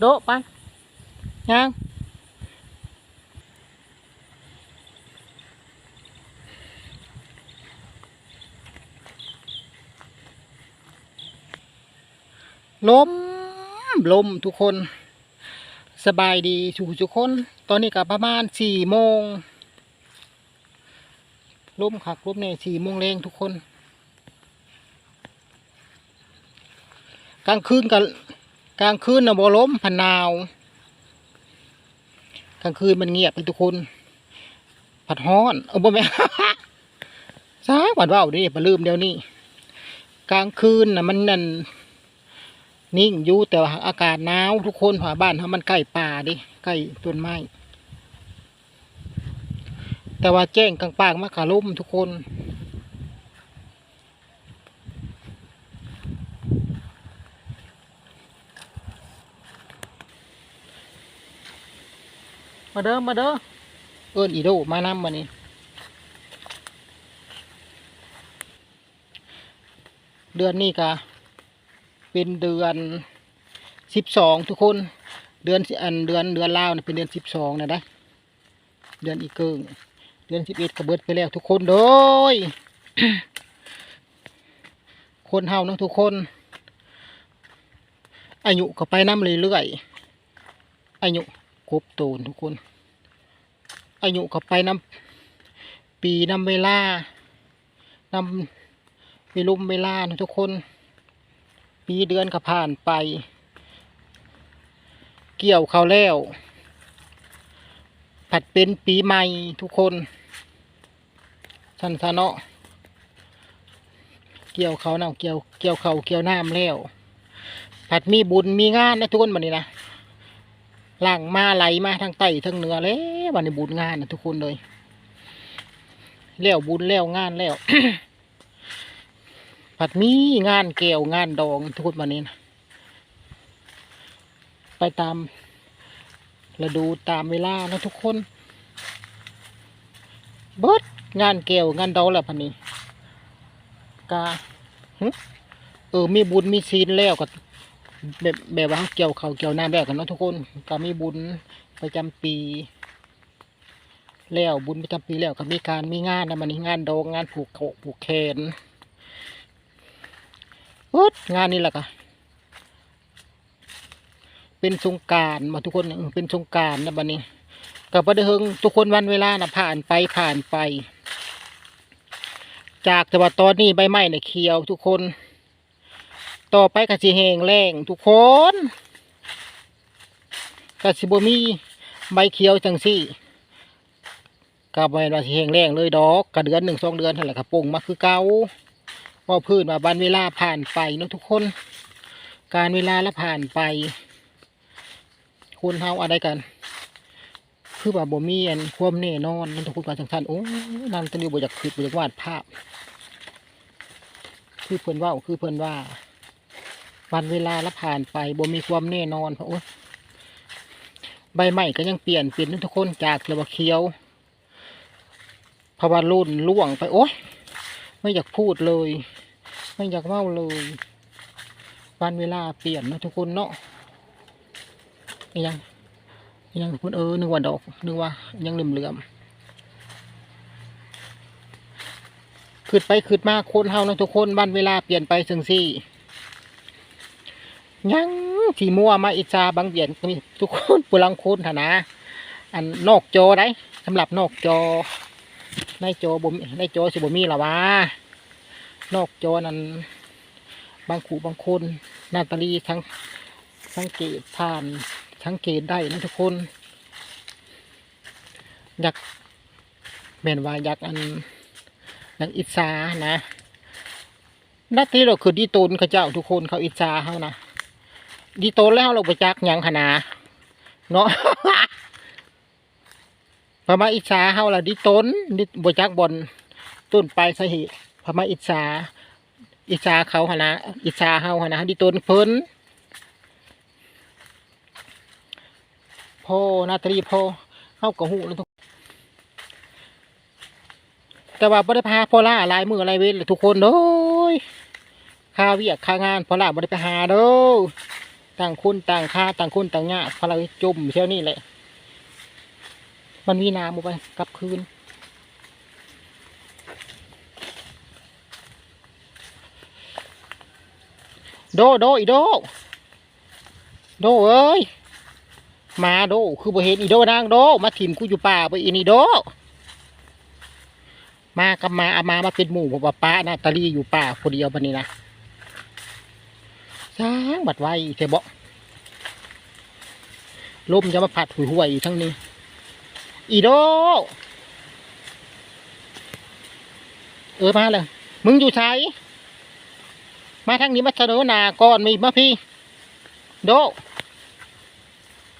โดะไปยังลมลมทุกคน สบายดีทุกทุกคน ตอนนี้ก็ประมาณสี่โมงลมคักลมเนี่ยสี่โมงแรงทุกคน กลางคืนกัน กลางคืนนะบ่ล้มพันนาวกลางคืนมันเงียบทุกคน ผัดฮ้อนเออบ่แม่นซาบัดว่าวดิบ่ลืมเดี๋ยวนี้ กลางคืนน่ะมันนั่นนิ่งอยู่แต่ว่าอากาศหนาวทุกคนเพราะว่าบ้านเขามันใกล้ป่าดิใกล้ต้นไม้แต่ว่าแจ้งกลางปางมาขาล่มทุกคน มาเด้อมาเด้อเอิ้นอีโดมานำมานี่เดือนนี้กะเป็นเดือนสิบสองทุกคนเดือนสิอันเดือนเดือนลาวนะเป็นเดือนสิบสองนะได้เดือนอีเกิงเดือนสิบเอ็ดกระเบิดไปแล้วทุกคนโดยคนเฮาเนาะทุกคน อายุก็ไปน้ำเรื่อยๆอายุครบโตนทุกคน อายุกับไปนำปีนำเวลานำเวลุมเวลานะทุกคน ปีเดือนก็ผ่านไป เกี่ยวเขาแล้ว ผัดเป็นปีใหม่ทุกคนสันสะเนาะเกี่ยวเขาวน้ำเกี่ยวเกี่ยวเขาเกี่ยวน้ำแล้วผัดมีบุญมีงานนะทุกคนบันนี้นะ หลังมาไหลมาทางใต้ทางเหนือแล้ววันนี้บุญงานนะทุกคนเลยแล้วบุญแล้วงานแล้วผัดมีงานแก้วงานดองทุกคนวันนี้นะไปตามฤดูตามเวลานะทุกคน เบิดงานแก้วงานดองแล้วพันนี้กาเออมีบุญมีศีลแล้วก็ แบบแบบว่าเกี่ยวเขาวเกี่ยวน้ำแล้วกันเนาะทุกคนก็มีบุญประจำปี แล้วบุญประจำปีแล้วก็มีการมีงานนะมันนี่งานดองงานผูกโขผูกแขนเอิดงานนี้แหละค่ะเป็นสงการมาทุกคนเป็นสงการนะบันนี้กับประเดิงทุกคนวันเวลานะผ่านไปผ่านไป จากแต่ว่าตอนนี้ใบไม้เนี่ยเขียวทุกคน ต่อไปกสิแหงแรงทุกคนกสิบมีใบเขียวจังสี่กับใบว่าสิแหงแรงเลยดอกกระเดือนหนึ่งสองเดือนเท่าไหร่ครับปงมาคือเกาพอพื้นมาบันเวลาผ่านไปเนาะทุกคน การเวลาละผ่านไปคนเฮาอะไรกัน คือว่าบ่มีอันความแน่นอนนั่นทุกคนว่าจังสันโอ้นั่นตอนนี้บ่อยากคิดบ่อยากวาดภาพ คือเพิ่นว่าคือเพิ่นว่า วันเวลาละผ่านไปบ่มีความแน่นอนเพราะโอ๊ยใบไม้ก็ยังเปลี่ยนเปลี่ยนทุกคนจากระบาเขียวพราะว่ารุ่นล่วงไปโอ๊ยไม่อยากพูดเลย ไม่อยากเล่าเลย วันเวลาเปลี่ยนนะทุกคนเนาะยังยังทุกคนเออนึกว่าดอกนึกว่ายังเหลื่อมเหลื่อมขึ้นไปขึ้นมาคนเฮานะทุกคนวันเวลาเปลี่ยนไปจังซี่ ยังที่มัวมาอิจฉาบางเบียนทุกคนปุลังคุณฐานะอันนอกจอได้สำหรับนอกจอในจอบ่มในจอสิบ่มีหรอวะนอกจอนั้นบางขู่บางคนนาตาลีทั้งสังเกตผ่านสังเกตได้นะทุกคน อยากแม่นว่าอยากอันอยากอิจฉานะนาทีเราคือดีตูนเขาเจ้าทุกคนเขาอิจฉาเขานะ ดีโตแล้วเราไปจักยังขนาดเนาะพม่าอิจฉาเฮาล่ะดีต้นดิบจักบอลต้นไปสหตุพม่าอิจฉาอิจฉาเขาหนะอิจฉาเฮาหนะดีต้นเพิ่นพ่อนาตาลีพ่อเฮาก็หูแล้วทุกแต่ว่าบ่ได้พาพ่อล่าลายมือหลายเว้นเลยทุกคนโดยค่าเวียกค่างานพ่อล่าบ่ได้ไปหาเด้อ ต่างคนต่างค่าต่างคนต่างยาพลังจมเช่วนี่แหละ มันมีน้ำออกไปกลับคืนโดโดอีโดโดเอ้ยมาโดคือบ่เห็นอีโดนางโดมาถิ่มกูอยู่ป่าไปอีนี่โดมากับมาเอามามาเป็นหมู่ผมว่าป้านาตาลีอยู่ป่าคนเดียวบันนี้นะ สร้างบัดไว้เทบอกลมจะมาผัดหุยหวยทั้งนี้ อีโด เออมาเลย มึงอยู่ไสมาทางนี้มาเสนอหนาก่อนมีมาพี่ โด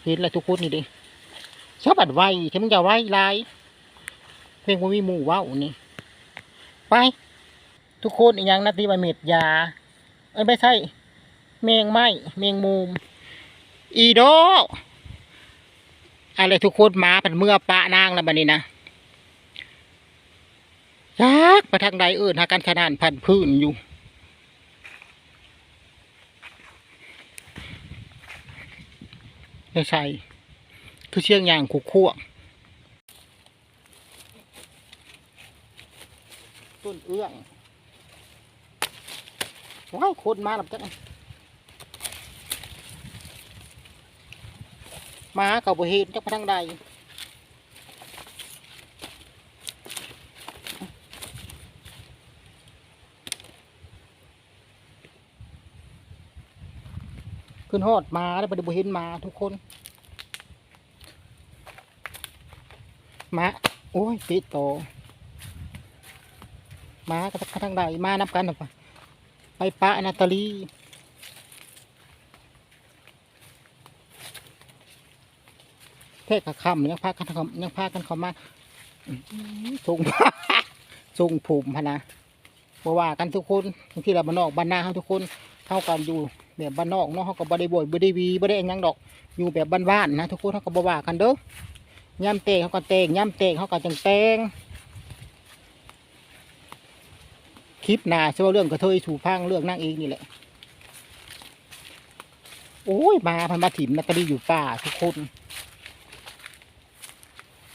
เห็นอะไรทุกคนนี่ดิชอบบัดไว้ที่มึงจะไว้ลายเพียงว่ามีหมู่ว้าวนี่ ไป ทุกคนอีกอย่างนาทีมาเม็ดยา เอ้ยไม่ใช่ เมงไหมเมงมุม อีโดอะไรทุกคนหมาเป็นเมื่อปะนางแล้วบันนี้นะยักไปทางใดเอื่นหากันขนานพันพื้นอยู่ไม่ใช่คือเชียงยางขุกขั้วต้นเอื้องว้ายคนมาแล้วจัง มาเก่าบเห็นจักไปทางใดขึ้นฮอดมาแล้วบ่ได้บ่เห็นมาทุกคนมาโอ้ยติดโตมากระทางใดมานับกันหรอปะไปปะนาตาลี เทศกับคำยังพากันเขายังพากันเขามาส่งส่งผูมิพะนะบ่ว่ากันทุกคนบางทีเราบ้านนอกบ้านนาเขาทุกคนเท่ากันอยู่แบบบ้านนอกเนาะเขาก็บ่ได้บ่อยบ่ได้วีบ่ได้อันยังดอกอยู่แบบบ้านๆนะทุกคนเขาก็บ่ว่ากันเด้อย่ำเตงเขาก็เตงย่ำเตงเขาก็จังเตงคลิปหน้าชื่อว่าเรื่องกระเทยถูพังเรื่องนั่งเองนี่แหละโอ้ยมาพันมาถิ่มนาตาลีอยู่ป่าทุกคน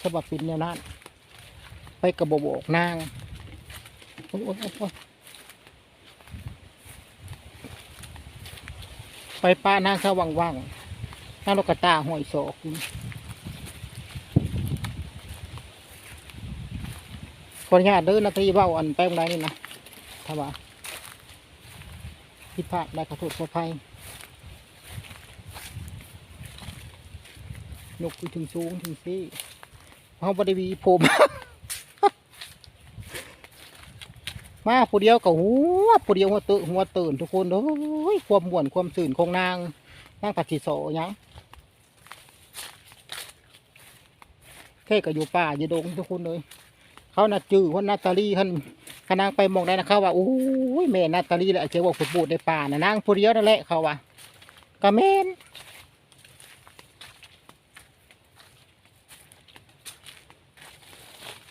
ฉบับเป็นแนวนั้น ไปกระบบอกนางโอ้ยโอ้ยโอ้ยไปป้านางสว่างว่างๆนางลูกกระตาห้อยศอกอยู่ขออนุญาติเดินนาทีเบ้าอันแป้งไรนี่นะถ้าว่าผิพาดได้ขอโทษขอภัยนกคือถึงสูงถึงซี่ เขาบริวีผมมาผู้เดียวกับหัวผู้เดียวหัวตื่นหัวตื่นทุกคนโอ้ยความม่วนความสื่นของนางนางปัจจิโสยังแค่ก็อยู่ป่าอยู่ดงทุกคนเลยเขาน่ะจื้อคนนาตาลีท่านขนางไปมองได้นะเขาว่าโอ้ยแม่นาตาลีแหละเจ้าว่าฝุดบูดในป่านะนางผู้เดียวนั่นแหละเขาว่าก็แม่น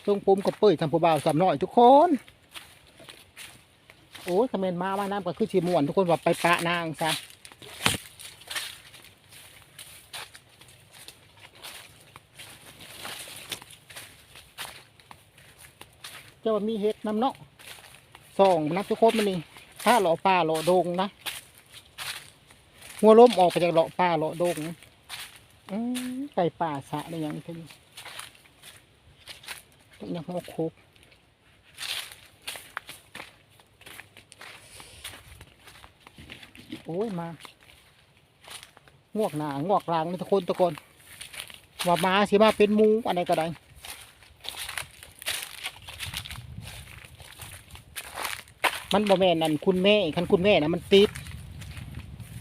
ทร งปุ่มก็เปิดทำผู้บ่าวสามน้อยทุกคน โอ้ยคอมเมนต์มาว่าน้ำก็คือชีม่วนทุกคนว่าไปปะนางซะเจ้ามีเห็ดน้ำเนาะสองนะทุกคนมันนี่ถ้าหล่อป่าหล่อดงนะหัวล้มออกไปจากหล่อป่าหล่อดงอืมไก่ป่าสะได้ยังนี้ ต้องยังหัวโคกโอ้ยมางวกหนางวกหลางนี่ทุกคนทุกคนว่ามาสิมาเป็นมูอะไรก็ได้มันบ่แม่นนั่นคุณแม่คันคุณแม่นะมันติด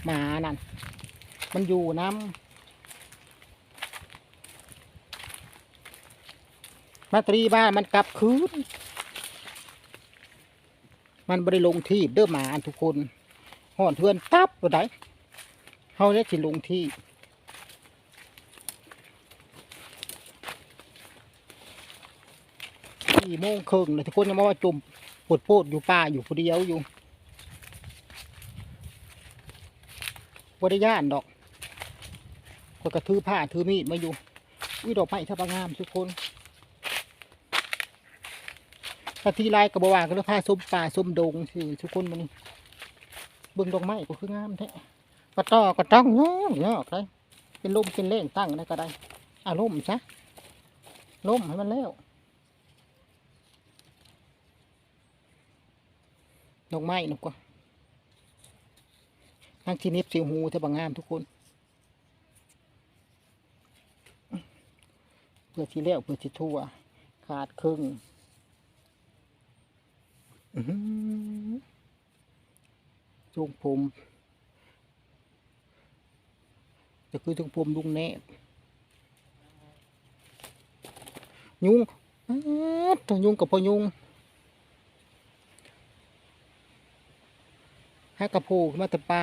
หมานั่นมันอยู่น้ำ มาตรีบ้ามันกลับคืน มันบริลงที่เด้อหมาทุกคนห่อนเพื่อนตับบ่ได้เฮาเนี่ยสิลงที่สี่โมงครึ่งเลยทุกคนยังมาว่าจุ่มปวดโพดอยู่ป่าอยู่คนเดียวอยู่บริยานดอกก็กระถือผ้าถือมีดมาอยู่อุ้ยดอกไม้ทับงามทุกคน ถ้าทีไรกับบว่าก็เลยผ้าส้มป่าส้มดงสิทุกคนมันเบิ่งดอกไม้ก็คืองามแท้กระต่อกระต้องงอกงอกเลยเป็นลมเป็นเล่งตั้งได้ก็ได้อะล่มซะล่มให้มันแล้วดอกไม้นกก็ทั้งที่น็บสีหูเทบางงามทุกคนเพื่อที่แล้วเพื่อที่ทั่ว ขาดครึ่ง ทรงผม จะคือทรงผมลุงแนบยุงอ๊าดต้องยุงกับพยุงให้กระพกมาแต่ป่า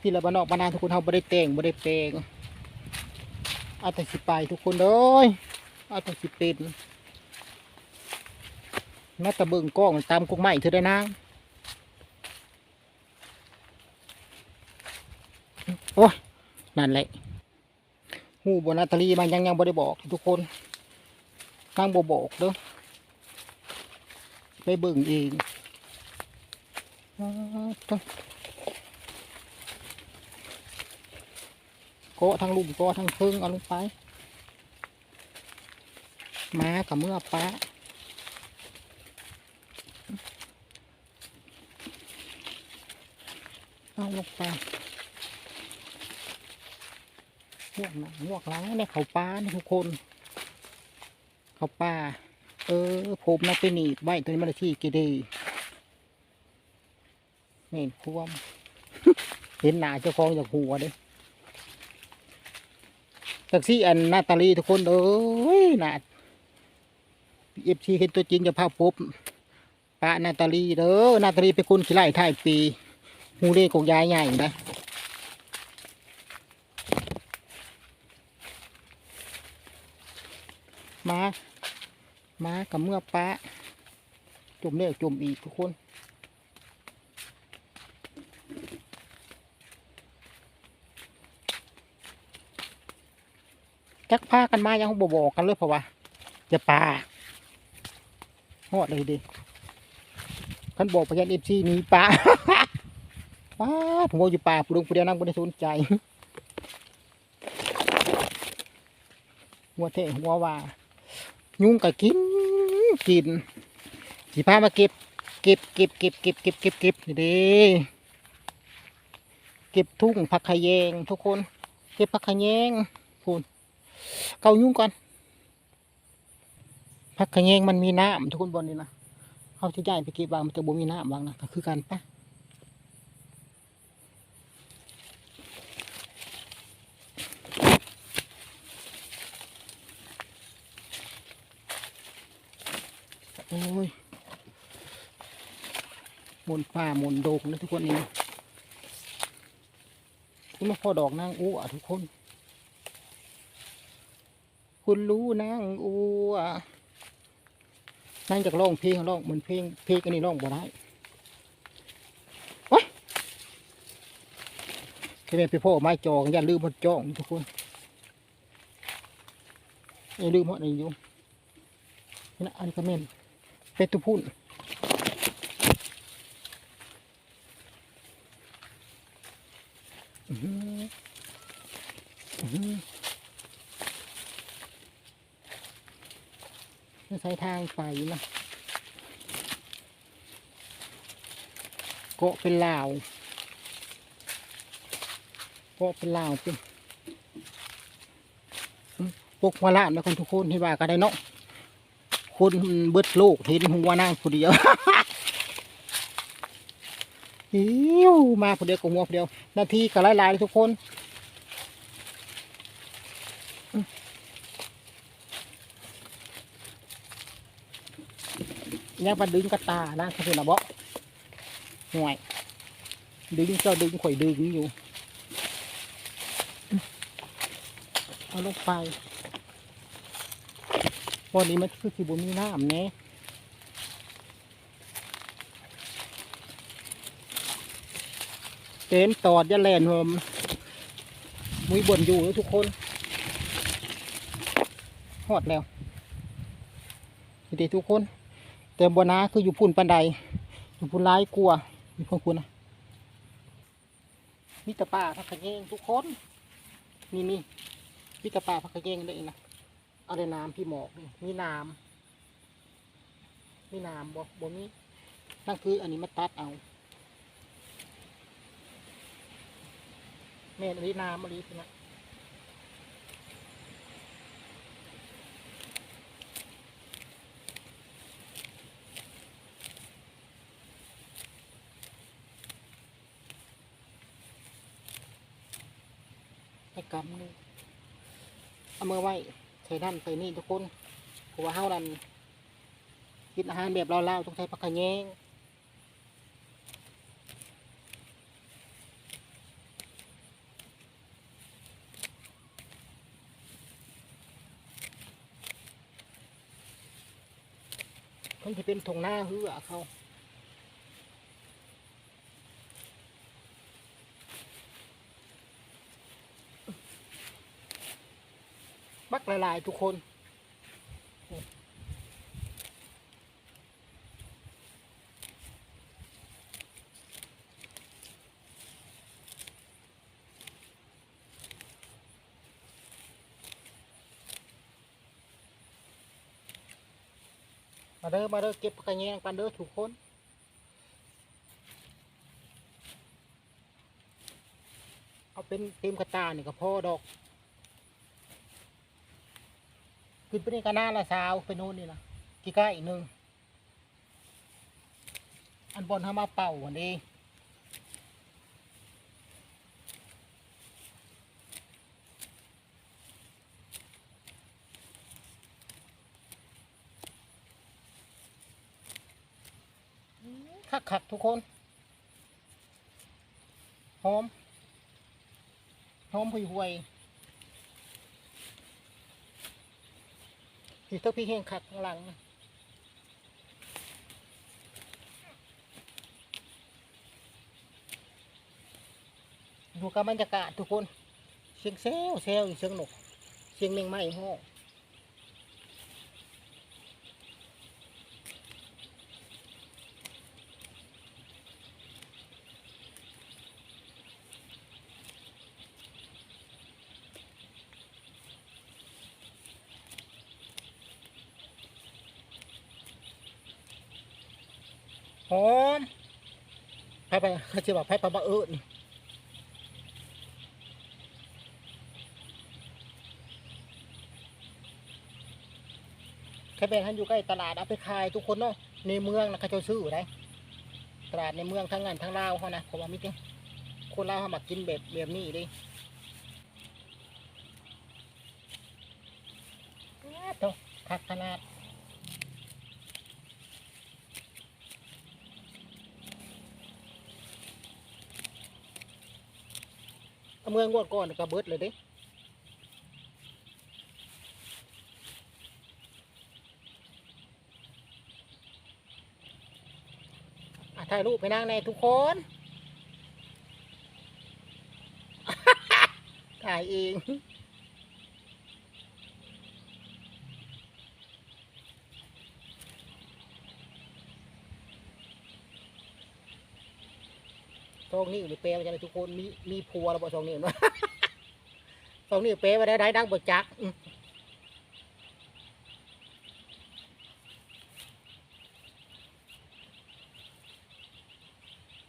ที่เราบ้านนอกบ้านนาทุกคนเขาไม่ได้แต่งไม่ได้แปลงเอาแต่สิไปทุกคนเลยเอาแต่สิเป็น ม้แต่เบิ่งกล้องตามกุกไม้เธอได้นางโอ้ยนั่นแหละหูบนาตาลีมันยังยังไม่ได้บอกทุกคนนางบ่บอกเด้อไปเบิ่งเองอ๋อต้งโกะทางลุมโกะทางเพิงเอาลงไป มากับเมื่อป้าเอา ลงไปหมวกหนังหมวกหล้างเนี่ยเขาป้านะทุกคน เขาป้า เออ ผมนะไปหนีบไว้ตัวนี้มันที่กีดีเห็นควมเห็นหนาเจ้าของจากหัวเด้แท็กซี่อันนาตาลีทุกคนเอ้ยหนาเอฟซีเห็นตัวจริงจะพาพบปะนาตาลีเด้อนาตาลีเป็นคนขี้ไล่ถ่ายปี หูเล่กกยายใหญ่นะมา มากับเมื่อปะจมเล่จมอีกทุกคนจักพากันมายังบบอกกันเลยเพราะว่าจะปลาหอดเลยดิขันบอกไปยันเอฟซีนี้ปลา ป้าผมว่าอยู่ป่าผู้ดงผู้เดียวนั่งบนสนใจหัวเทหัวว่า ยุ่งก็กินกินสีพามาเก็บ เก็บเก็บเก็บเก็บเก็บเก็บเก็บนี่เด้เก็บทุ่งผักขยงทุกคน เก็บผักขยงพูนเกายุ่งก่อนพักขยงมันมีน้ำทุกคนบนนี่นะเขาที่ย้ายไปเก็บบางมันจะบ่มีน้ำบางนะก็คือกันปะ โอ้ยหมนป่าหมนโดกนะทุกคนนี่นี่มาพอดอกนางอู้อะทุกคน คุณรู้นางอัวนั่งจากร้องเพลงร้องเหมือนเพลงเพลงอันนี้ร้องบ่ได้โอ๊ยแค่แม่ไปพ่อไม้จองอย่าลืมหมดจองทุกคนอย่าลืมหมดนี่อยู่นี่นะอันนี้ก็เม่น เป็ดตุพุ่นจะใช้ทางไปนะเกาะเป็นลาวเกาะเป็นลาวเป็นปกมาลานแล้วคนทุกคนที่ว่าก็ได้เนาะ คนเบิดโลกเห็นหัวนางผู้เดียวอิ้วมาผู้เดียวกับหัวผู้เดียวนาทีก็หลายๆเลยทุกคนยังมาดึงกระตานะเขาเป็นะบาะห่วย ดึงเจ้าดึงข่อยดึงอยู่ เอาลงไป วันนี้มันคือสิบุมีน้ำเนี่ยเกมตอดยาแลนผมมุ้ยบ่นอยู่ทุกคนหอดแล้วนี่เด็ทุกคน แต่บัวนาคืออยู่พุ่นปันไดอยู่พุ่นร้ายกลัวอยู่พุ่นคุณนะมิตรป่าพักขะแยงทุกคน นี่นี่มิตรป่าพักขะแยงเลยนะ เอาในน้ำพี่หมอกนี่มีน้ำมีน้ำบ่บ่มีนั่นคืออันนี้มาตัดเอาแม่นอันนี้น้ำอันนี้นะให้กำนึงเอามือไว้ ส่นั่นใส่นี่ทุกคนเพราะว่าเฮานั่นกินอาหารแบบเราๆต้องใช้ผักกระแยงมันจะเป็นทงหน้าเหือเขา หลายๆทุกคนมาเด้อมาเด้อเก็บกกระแยงกันเด้อทุกคนเอาเป็นเต็มกระตานี่ก็พอดอก ขึ้นไปนี่ก็น่าละสาวไปโน่นนี่นะกี่กล้อีกหนึ่งอันบนทำมาเป่าอันนี้คักคักทุกคน หอม หอมห่วยห่วย พี่เท่าพี่เฮงขัดข้างหลังนะดูกับบรรยากาศทุกคน เสียงเซลเซลอีกเสียงหนก เสียงเมงไม้ห้อง หอมไปไปเขาจะบอกไปปบะเอิญแค่เป็นท่านอยู่ใกล้ตลาดเอาไปขายทุกคนเนาะในเมืองนะเขาจะซื้อได้ตลาดในเมืองทั้งงานทั้งลาวเขานะผมว่ามิตรคนลาวเขามากินแบบแบบนี้เลยโตคักขนาด เมืองวดก่อนก็เบิดเลยเด้ถ่ายรูปไปนั่งในทุกคน ถ่ายเอง ซองนี่หรือเปลว่าจะได้ทุกคนมีมีผัวแล้วบ่ซองนี่วะซองนี่เปลว่าได้ได้ดังบ่จักอืม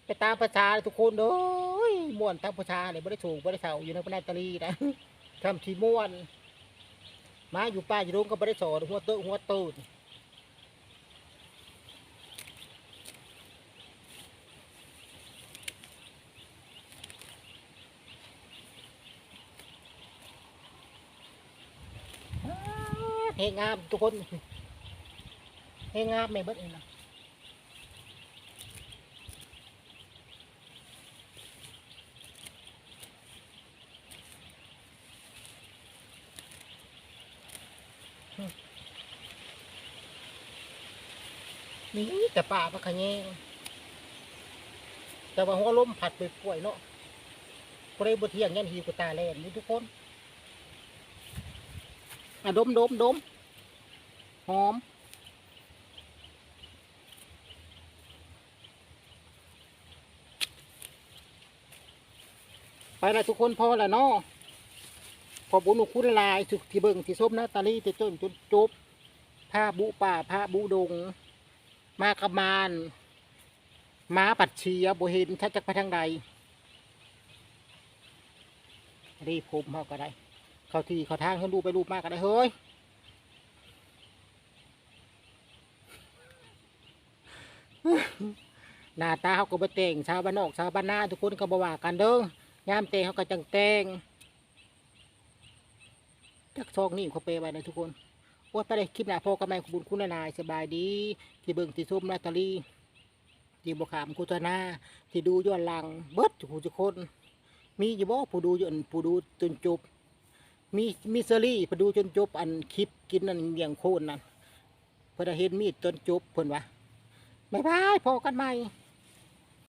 ไปตามประชาเลยทุกคนเด้ยม่วนตามประชาเลยบ่ได้ถูกบ่ได้เศร้าอยู่ในพระนาตาลีนะทำทีม่วน มาอยู่ป้าอยู่โรงก็บ่ได้สอนหัวเตอะหัวตูดเฮงามทุกคนเฮงามแม่เบิดเองนะนี่แต่ป่าพะขะแยงแต่ว่าหัวล้มผัดไปป่วยเนาะผู้ใดบ่เที่ยงยันหิวกตาแลนนี่ทุกคนอะดมดมดม อม ไปละทุกคนพอละเนาะพอบุญอุคุณลายสุกที่เบิ่งที่ซบนะตาลีที่จนจนจบผ้าบุป่าผ้าบุดง มากระมานม้าปัดเชียบ่เห็นชัดจากไปทางใดรีบผมเขาก็ได้ เข้าที่เข้าทางเขาดูไปรูปมากก็ได้เฮ้ย หน้าตาเขาก็บ่แต่งชาวบ้านนอกชาวบ้านนาทุกคนก็บ่ว่ากันเด้อยามแต่งเขาก็จังแต่งจักซองนี่เขาเปไว้นะทุกคนโอ้ยไปเลยคลิปหน้าพอกันใหม่ขอบคุญคุณนายสบายดี ที่เบิ่งที่ส้มนาตาลีที่บขามโฆษณาที่ดูย้อนหลังเบิดทุกคนทุกคน มีอยู่บ่ผู้ดูจนผู้ดูจนจบ มีมีเซรี่ผู้ดูจนจบอันคลิปกินนั่นเมียงโคนนั่นเพิ่นได้เห็นมีดจนจบเพิ่อนว่า บ๊ายบายพบกันใหม่